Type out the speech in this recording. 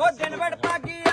ਹੋ ਦਿਨ ਵੜ ਪਾਗੀ